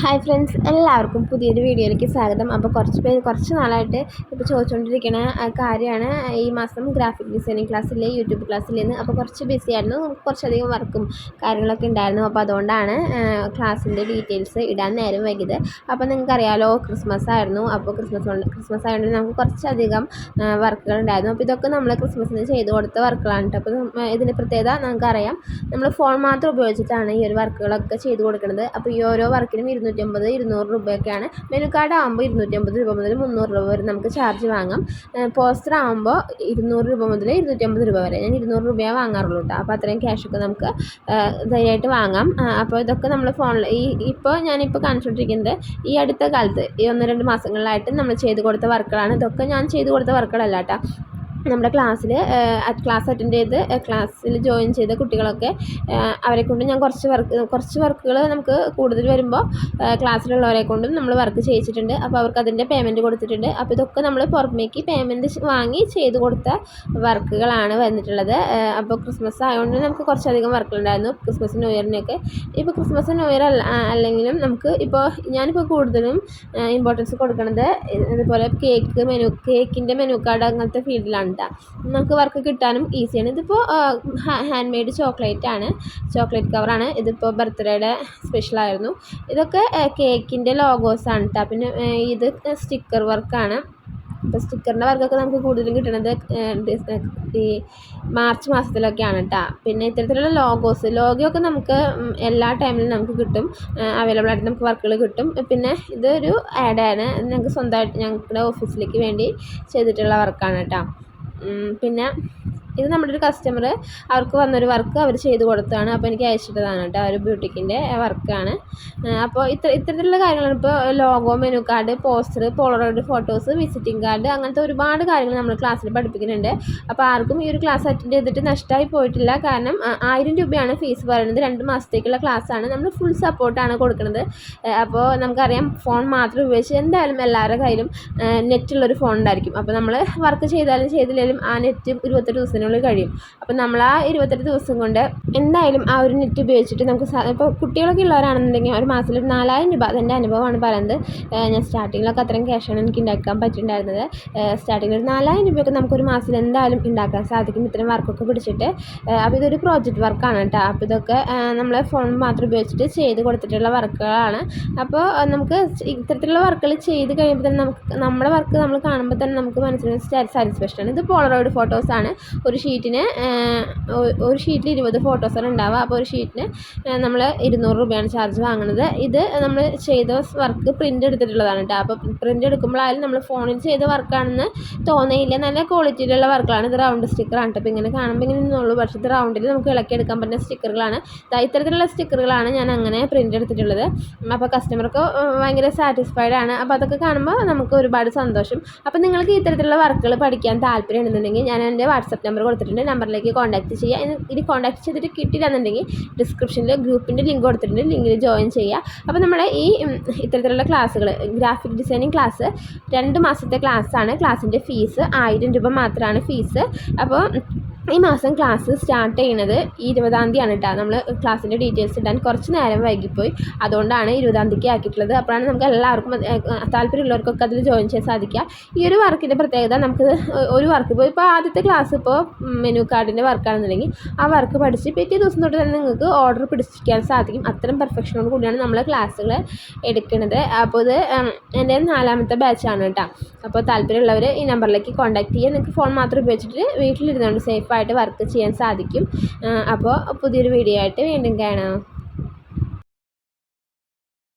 Hi friends എല്ലാവർക്കും പുതിയൊരു വീഡിയോയിലേക്ക് സ്വാഗതം. അപ്പോൾ കുറച്ച് പേര് കുറച്ച് നാളായിട്ട് ഇപ്പോൾ ചോദിച്ചുകൊണ്ടിരിക്കുന്ന കാര്യമാണ് ഈ മാസം ഗ്രാഫിക് ഡിസൈനിങ് ക്ലാസ്സിലെ യൂട്യൂബ് ക്ലാസ്സിൽ നിന്ന് അപ്പോൾ കുറച്ച് ബിസി ആയിരുന്നു. കുറച്ചധികം വർക്കും കാര്യങ്ങളൊക്കെ ഉണ്ടായിരുന്നു. അപ്പോൾ അതുകൊണ്ടാണ് ക്ലാസ്സിന്റെ ഡീറ്റെയിൽസ് ഇടാൻ നേരം വൈകിയത്. അപ്പോൾ നിങ്ങൾക്കറിയാലോ ക്രിസ്മസ് ആയിരുന്നു. അപ്പോൾ ക്രിസ്മസ് കൊണ്ട് ക്രിസ്മസ് ആയതുകൊണ്ട് നമുക്ക് കുറച്ചധികം വർക്കുകൾ ഉണ്ടായിരുന്നു. അപ്പോൾ ഇതൊക്കെ നമ്മൾ ക്രിസ്മസിന് ചെയ്ത് കൊടുത്ത വർക്കുകളാണ് അപ്പോൾ ഇതിന്റെ പ്രത്യേകത നമുക്കറിയാം. നമ്മൾ ഫോൺ മാത്രം ഉപയോഗിച്ചിട്ടാണ് ഈ ഒരു വർക്കുകളൊക്കെ ചെയ്ത് കൊടുക്കുന്നത് അപ്പോൾ ഈ ഓരോ വർക്കിനും ഇരുന്നൂറ്റമ്പത് ഇരുന്നൂറ് രൂപയൊക്കെയാണ്. മെനു കാർഡ് ആകുമ്പോൾ ഇരുന്നൂറ്റമ്പത് രൂപ മുതൽ മുന്നൂറ് രൂപ വരെ നമുക്ക് ചാർജ് വാങ്ങാം. പോസ്റ്റർ ആകുമ്പോൾ ഇരുന്നൂറ് രൂപ മുതൽ ഇരുന്നൂറ്റമ്പത് രൂപ വരെ. ഞാൻ ഇരുന്നൂറ് രൂപയാണ് വാങ്ങാറുള്ളൂ കേട്ടോ. അപ്പോൾ അത്രയും ക്യാഷൊക്കെ നമുക്ക് ധൈര്യമായിട്ട് വാങ്ങാം. അപ്പോൾ ഇതൊക്കെ നമ്മൾ ഫോണിൽ ഈ ഇപ്പോൾ ഞാനിപ്പോൾ കാണിച്ചുകൊണ്ടിരിക്കുന്നത് ഈ അടുത്ത കാലത്ത് ഈ ഒന്ന് രണ്ട് മാസങ്ങളിലായിട്ട് നമ്മൾ ചെയ്ത് കൊടുത്ത വർക്കുകളാണ് ഇതൊക്കെ ഞാൻ ചെയ്ത് കൊടുത്ത വർക്കുകളല്ല കേട്ടോ. നമ്മുടെ ക്ലാസ്സിൽ ക്ലാസ് അറ്റൻഡ് ചെയ്ത് ക്ലാസ്സിൽ ജോയിൻ ചെയ്ത കുട്ടികളൊക്കെ അവരെ കൊണ്ട് ഞാൻ കുറച്ച് വർക്ക് കുറച്ച് വർക്കുകൾ നമുക്ക് കൂടുതൽ വരുമ്പോൾ ക്ലാസ്സിലുള്ളവരെ കൊണ്ടും നമ്മൾ വർക്ക് ചെയ്യിച്ചിട്ടുണ്ട്. അപ്പോൾ അവർക്ക് അതിന്റെ പേയ്മെന്റ് കൊടുത്തിട്ടുണ്ട്. അപ്പോൾ ഇതൊക്കെ നമ്മൾ പുറമേക്ക് പേയ്മെന്റ് വാങ്ങി ചെയ്ത് കൊടുത്ത വർക്കുകളാണ് വന്നിട്ടുള്ളത്. അപ്പോൾ ക്രിസ്മസ് ആയതുകൊണ്ട് നമുക്ക് കുറച്ചധികം വർക്കുകളുണ്ടായിരുന്നു ക്രിസ്മസ് ന്യൂ ഇയറിനൊക്കെ ഇപ്പോൾ ക്രിസ്മസ് ന്യൂ ഇയർ അല്ല അല്ലെങ്കിലും നമുക്ക് ഇപ്പോൾ ഞാനിപ്പോൾ കൂടുതലും ഇമ്പോർട്ടൻസ് കൊടുക്കുന്നത് ഇതുപോലെ കേക്ക് മെനു കേക്കിന്റെ മെനു കാർഡ് അങ്ങനത്തെ ഫീൽഡിലാണ് കേട്ടോ നമുക്ക് വർക്ക് കിട്ടാനും ഈസിയാണ് ഇതിപ്പോൾ ഹാൻഡ് മെയ്ഡ് ചോക്ലേറ്റ് ആണ്. ചോക്ലേറ്റ് കവറാണ് ഇതിപ്പോൾ ബർത്ത്ഡേയുടെ സ്പെഷ്യലായിരുന്നു ഇതൊക്കെ കേക്കിന്റെ ലോഗോസാണ് കേട്ടോ പിന്നെ ഇത് സ്റ്റിക്കർ വർക്കാണ് അപ്പോൾ സ്റ്റിക്കറിന്റെ വർക്കൊക്കെ നമുക്ക് കൂടുതലും കിട്ടുന്നത് ഈ മാർച്ച് മാസത്തിലൊക്കെയാണ് കേട്ടോ പിന്നെ ഇത്തരത്തിലുള്ള ലോഗോസ് ലോഗോയൊക്കെ നമുക്ക് എല്ലാ ടൈമിലും നമുക്ക് കിട്ടും. അവൈലബിൾ ആയിട്ട് നമുക്ക് വർക്കുകൾ കിട്ടും. പിന്നെ ഇതൊരു ആഡാണ് ഞങ്ങൾക്ക് സ്വന്തമായിട്ട് ഞങ്ങളുടെ ഓഫീസിലേക്ക് വേണ്ടി ചെയ്തിട്ടുള്ള വർക്കാണ് കേട്ടോ പിന്നെ ഇത് നമ്മുടെ ഒരു കസ്റ്റമർ അവർക്ക് വന്നൊരു വർക്ക് അവർ ചെയ്ത് കൊടുത്തതാണ് അപ്പോൾ എനിക്ക് അയച്ചിട്ടതാണ് കേട്ടോ ഒരു ബ്യൂട്ടിക്കിന്റെ വർക്കാണ് അപ്പോൾ ഇത്ര ഇത്തരത്തിലുള്ള കാര്യങ്ങളാണ്. ഇപ്പോൾ logo menu card poster polaroid photos visiting card അങ്ങനത്തെ ഒരുപാട് കാര്യങ്ങൾ നമ്മൾ ക്ലാസ്സിൽ പഠിപ്പിക്കുന്നുണ്ട്. അപ്പോൾ ആർക്കും ഈ ഒരു ക്ലാസ് അറ്റൻഡ് ചെയ്തിട്ട് നഷ്ടമായി പോയിട്ടില്ല. കാരണം ആയിരം രൂപയാണ് ഫീസ് പറയുന്നത്. രണ്ട് മാസത്തേക്കുള്ള ക്ലാസ്സാണ് നമ്മൾ ഫുൾ സപ്പോർട്ടാണ് കൊടുക്കുന്നത്. അപ്പോൾ നമുക്കറിയാം ഫോൺ മാത്രം ഉപയോഗിച്ച് എന്തായാലും എല്ലാവരുടെ കയ്യിലും നെറ്റുള്ളൊരു ഫോൺ ഉണ്ടായിരിക്കും. അപ്പോൾ നമ്മൾ വർക്ക് ചെയ്താലും ചെയ്തില്ലെങ്കിലും ആ നെറ്റ് ഇരുപത്തെട്ട് ദിവസത്തിനുള്ളിൽ കഴിയും. അപ്പം നമ്മൾ ആ ഇരുപത്തെട്ട് ദിവസം കൊണ്ട് എന്തായാലും ആ ഒരു നെറ്റ് ഉപയോഗിച്ചിട്ട് നമുക്ക് ഇപ്പോൾ കുട്ടികളൊക്കെ ഉള്ളവരാണെന്നുണ്ടെങ്കിൽ ഒരു മാസത്തിൽ ഒരു നാലായിരം രൂപ അതെന്റെ അനുഭവമാണ് പറയുന്നത്. ഞാൻ സ്റ്റാർട്ടിങ്ങിലൊക്കെ അത്രയും ക്യാഷാണ് എനിക്ക് ഉണ്ടാക്കാൻ പറ്റിയിട്ടുണ്ടായിരുന്നത്. സ്റ്റാർട്ടിങ്ങിൽ ഒരു നാലായിരം രൂപയൊക്കെ നമുക്കൊരു മാസത്തിൽ എന്തായാലും ഉണ്ടാക്കാൻ സാധിക്കും ഇത്രയും വർക്കൊക്കെ പിടിച്ചിട്ട്. അപ്പോൾ ഇതൊരു പ്രോജക്റ്റ് വർക്കാണ് കേട്ടോ. അപ്പോൾ ഇതൊക്കെ നമ്മൾ ഫോൺ മാത്രം ഉപയോഗിച്ചിട്ട് ചെയ്ത് കൊടുത്തിട്ടുള്ള വർക്കുകളാണ് അപ്പോൾ നമുക്ക് ഇത്തരത്തിലുള്ള വർക്കുകൾ ചെയ്ത് കഴിയുമ്പോൾ തന്നെ നമുക്ക് നമ്മുടെ വർക്ക് നമ്മൾ കാണുമ്പോൾ തന്നെ നമുക്ക് മനസ്സിലായി സാറ്റിസ്ഫാക്ഷൻ ആണ്. ഇത് പോളറോയിഡ് ഫോട്ടോസാണ് ഒരു ഷീറ്റിന് ഒരു ഷീറ്റിൽ ഇരുപത് ഫോട്ടോസാണ് ഉണ്ടാവുക. അപ്പോൾ ഒരു ഷീറ്റിന് നമ്മൾ ഇരുന്നൂറ് രൂപയാണ് ചാർജ് വാങ്ങുന്നത്. ഇത് നമ്മൾ ചെയ്ത വർക്ക് പ്രിന്റ് എടുത്തിട്ടുള്ളതാണ് കേട്ടോ അപ്പോൾ പ്രിന്റ് എടുക്കുമ്പോഴായാലും നമ്മൾ ഫോണിൽ ചെയ്ത വർക്കാണെന്ന് തോന്നിയില്ല. നല്ല ക്വാളിറ്റിയിലുള്ള വർക്കുകളാണ് ഇത് റൗണ്ട് സ്റ്റിക്കറാണ് അപ്പോൾ ഇങ്ങനെ കാണുമ്പോൾ ഇങ്ങനെ നിന്നുള്ളൂ പക്ഷേ ഇത് റൗണ്ടിൽ നമുക്ക് ഇളക്കിയെടുക്കാൻ പറ്റുന്ന സ്റ്റിക്കറുകളാണ് ഇത്തരത്തിലുള്ള സ്റ്റിക്കറുകളാണ് ഞാൻ അങ്ങനെ പ്രിന്റ് എടുത്തിട്ടുള്ളത്. അപ്പോൾ കസ്റ്റമർക്ക് ഭയങ്കര സാറ്റിസ്ഫൈഡ് ആണ്. അപ്പോൾ അതൊക്കെ കാണുമ്പോൾ നമുക്ക് ഒരുപാട് സന്തോഷം. അപ്പോൾ നിങ്ങൾക്ക് ഇത്തരത്തിലുള്ള വർക്കുകൾ പഠിക്കാൻ താല്പര്യം ഉണ്ടെന്നുണ്ടെങ്കിൽ ഞാൻ എന്റെ വാട്സപ്പ് നമ്പർ കൊടുത്തിട്ടുണ്ട്. നമ്പറിലേക്ക് കോൺടാക്റ്റ് ചെയ്യുക. ഇനി കോൺടാക്ട് ചെയ്തിട്ട് കിട്ടിയില്ലെന്നുണ്ടെങ്കിൽ ഡിസ്ക്രിപ്ഷനിൽ ഗ്രൂപ്പിന്റെ ലിങ്ക് കൊടുത്തിട്ടുണ്ട്. ലിങ്കിൽ ജോയിൻ ചെയ്യുക. അപ്പോൾ നമ്മുടെ ഈ ഇത്തരത്തിലുള്ള ക്ലാസ്സുകൾ ഗ്രാഫിക് ഡിസൈനിങ് ക്ലാസ് രണ്ട് മാസത്തെ ക്ലാസ്സാണ് ക്ലാസ്സിന്റെ ഫീസ് ആയിരം രൂപ മാത്രമാണ് ഫീസ് അപ്പോൾ ഈ മാസം ക്ലാസ് സ്റ്റാർട്ട് ചെയ്യുന്നത് ഇരുപതാം തീയതിയാണ് കേട്ടോ നമ്മൾ ക്ലാസ്സിന്റെ ഡീറ്റെയിൽസ് ഇടാൻ കുറച്ച് നേരം വൈകിപ്പോയി. അതുകൊണ്ടാണ് ഇരുപതാം തീയതിക്ക് ആക്കിയിട്ടുള്ളത്. അപ്പോഴാണ് നമുക്ക് എല്ലാവർക്കും താല്പര്യമുള്ളവർക്കൊക്കെ അതിൽ ജോയിൻ ചെയ്യാൻ സാധിക്കുക. ഈ ഒരു വർക്കിന്റെ പ്രത്യേകത നമുക്ക് ഒരു വർക്ക് ഇപ്പോൾ ഇപ്പോൾ ആദ്യത്തെ ക്ലാസ് ഇപ്പോൾ മെനു കാർഡിന്റെ വർക്കാണെന്നുണ്ടെങ്കിൽ ആ വർക്ക് പഠിച്ച് പിറ്റേ ദിവസം തൊട്ട് തന്നെ നിങ്ങൾക്ക് ഓർഡർ പിടിച്ചിരിക്കാൻ സാധിക്കും. അത്തരം പെർഫെക്ഷനോട് കൂടിയാണ് നമ്മൾ ക്ലാസ്സുകൾ എടുക്കുന്നത് അപ്പോൾ ഇത് എന്റെ നാലാമത്തെ ബാച്ചാണ് കേട്ടോ അപ്പോൾ താല്പര്യമുള്ളവർ ഈ നമ്പറിലേക്ക് കോൺടാക്ട് ചെയ്യുക. നിങ്ങൾക്ക് ഫോൺ മാത്രം ഉപയോഗിച്ചിട്ട് വീട്ടിലിരുന്നുകൊണ്ട് സേഫായിട്ട് വർക്ക് ചെയ്യാൻ സാധിക്കും. അപ്പോൾ പുതിയൊരു വീഡിയോ ആയിട്ട് വീണ്ടും കാണാം.